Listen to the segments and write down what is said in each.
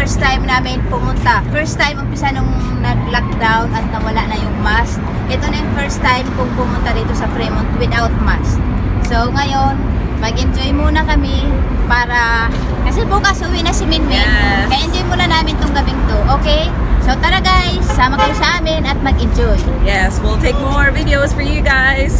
first time namin pumunta. First time umpisa nung nag-lockdown at nawala na yung mask. Ito na yung first time kong pumunta dito sa Fremont without mask. So ngayon, mag-enjoy muna kami para kasi bukas uwi na si Minmin. Yes. Kaya enjoy muna namin tong gabing to, okay? So tara guys, sama kayo sa amin at mag-enjoy. Yes, we'll take more videos for you guys.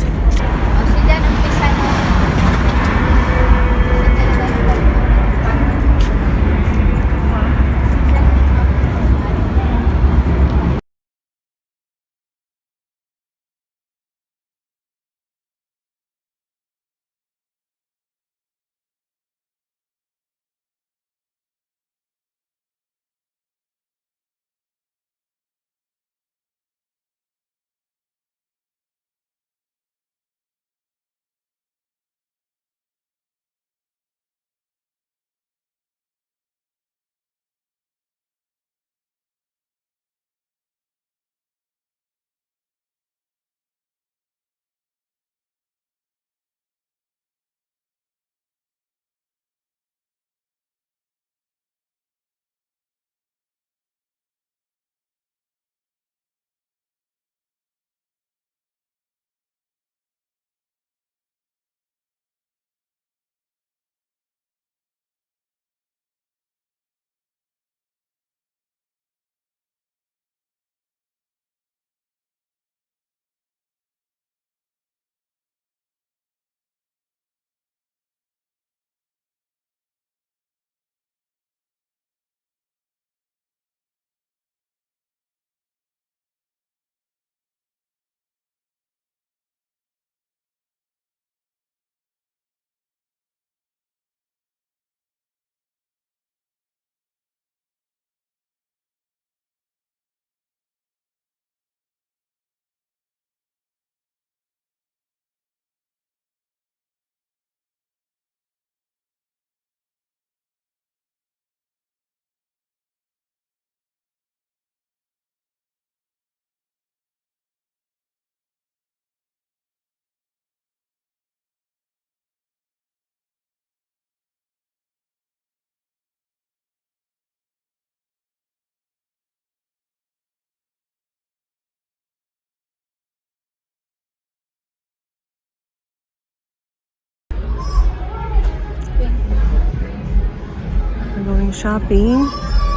We're shopping.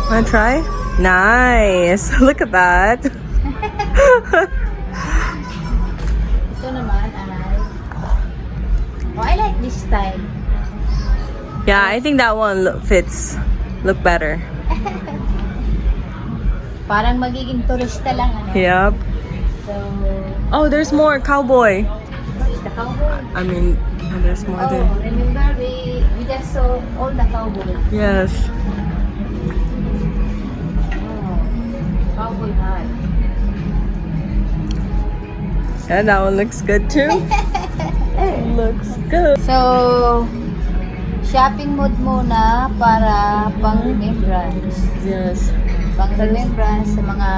Wanna try? Nice. Look at that. Ito naman ay... Oh, I like this style. Yeah, I think that one look, fits. Look better. Parang magiging turista lang, ano? Yep. So, Oh, there's more cowboy. the cowboy. I mean, there's more Oh, remember we, we just saw all the cowboy. Yes. Oh, cowboy hat. And that one looks good too. looks good. So, shopping mode muna para pang remembrance. Yes. Pang remembrance sa mga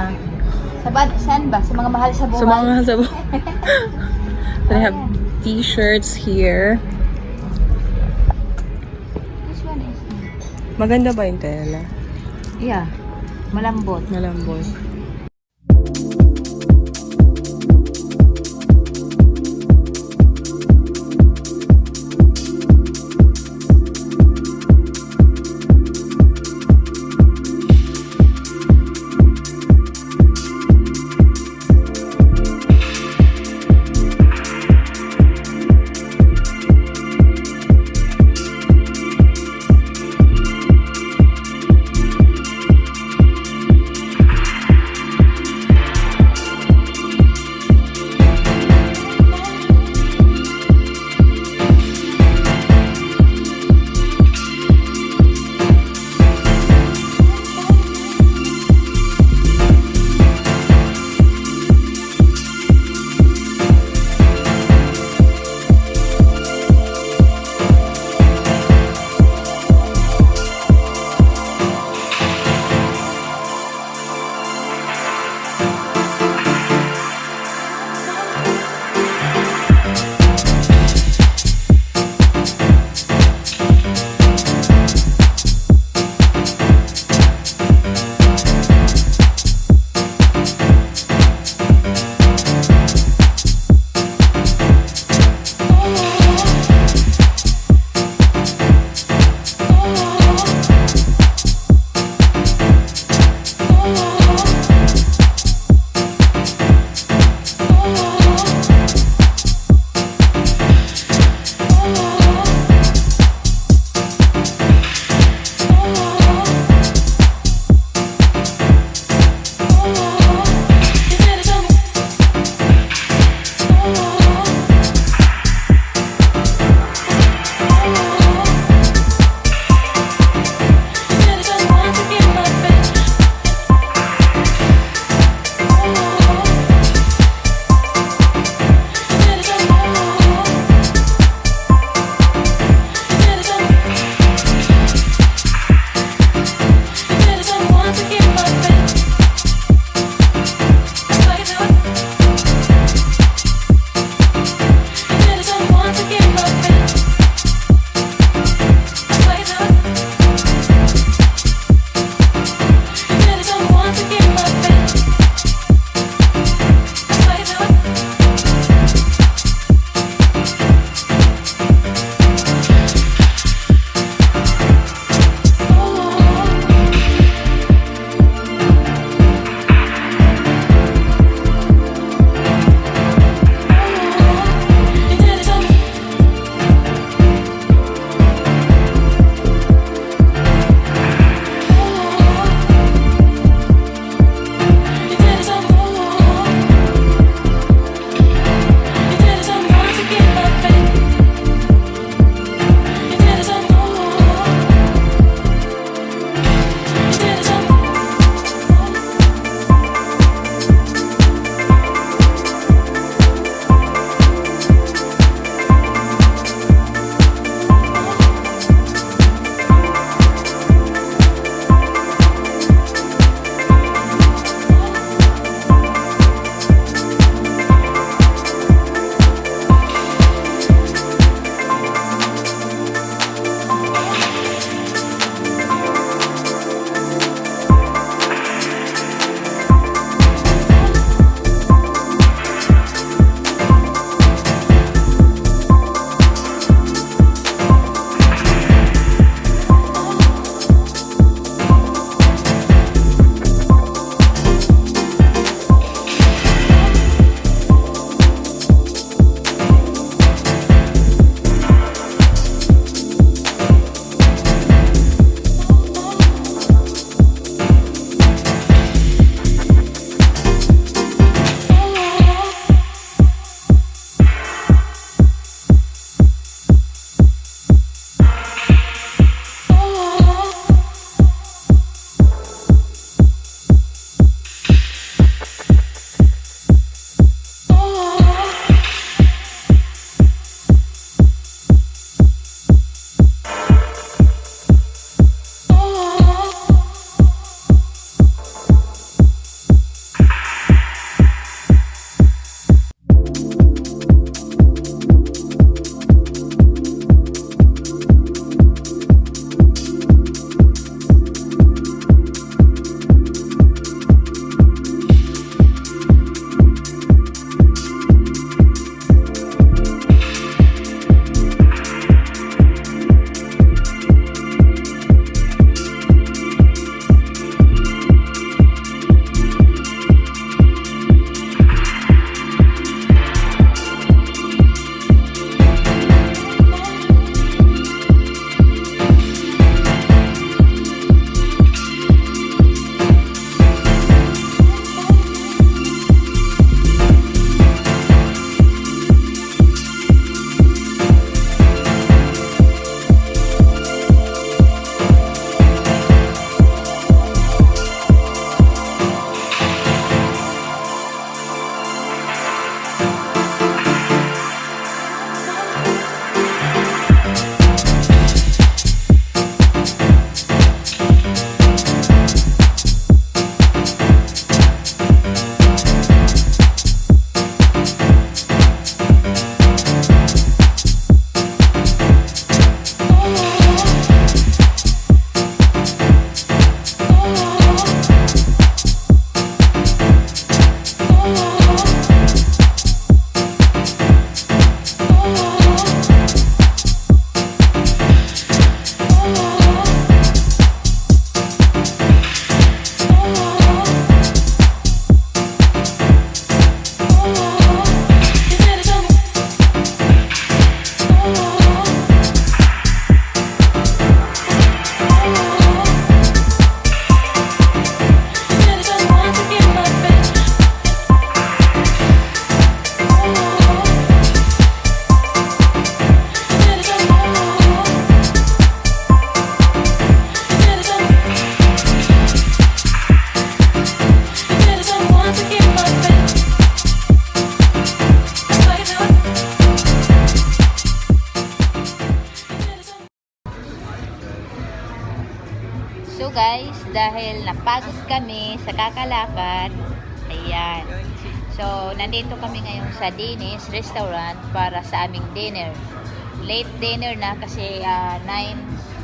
sa ba, saan ba? Sa mga mahal sa buhay. So mga sa They have t-shirts here. This one is Maganda ba yung tela? yeah, malambot. Malambot. So guys, dahil napagod kami sa kakalakad, ayan. So, nandito kami ngayon sa Dennis Restaurant para sa aming dinner. Late dinner na kasi ah, 9,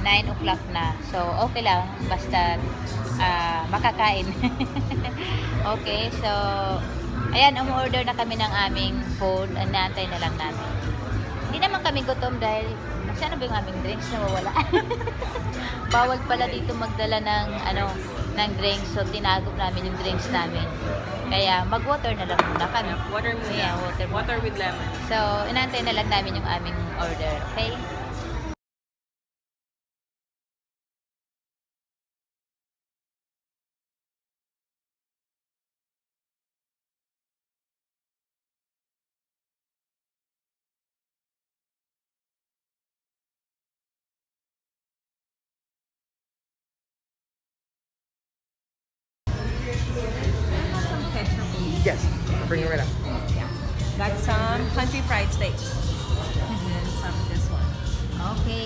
9 o'clock na. So, okay lang. Basta ah, makakain. okay, so, ayan, umorder na kami ng aming food. Naantay na lang namin. Hindi naman kami gutom dahil sana ba yung aming drinks na wawala? Bawal pala dito magdala ng ano ng drinks. So tinago namin yung drinks namin. Kaya mag-water na lang muna kami. Water muna. Yeah, water. Water with lemon. So inantay na lang namin yung aming order. Okay?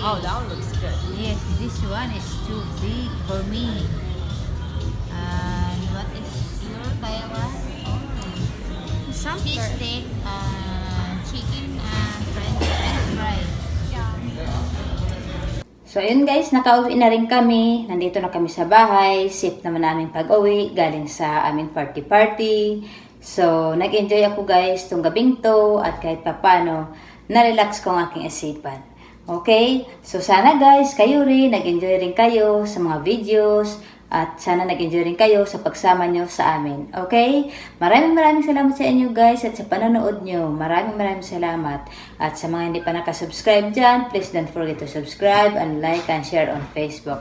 Oh, that one looks good. Yes, this one is too big for me. And what is your kaya ba? Some Cheese steak, uh, chicken, and french, fry. So, ayun guys, nakauwi na rin kami. Nandito na kami sa bahay. Safe naman namin pag-uwi. Galing sa aming party-party. So, nag-enjoy ako guys tong gabing to at kahit papano, na-relax ko ang aking isipan. Okay? So, sana guys, kayo rin, nag-enjoy rin kayo sa mga videos at sana nag-enjoy rin kayo sa pagsama nyo sa amin. Okay? Maraming maraming salamat sa inyo guys at sa panonood nyo. Maraming maraming salamat. At sa mga hindi pa nakasubscribe dyan, please don't forget to subscribe and like and share on Facebook.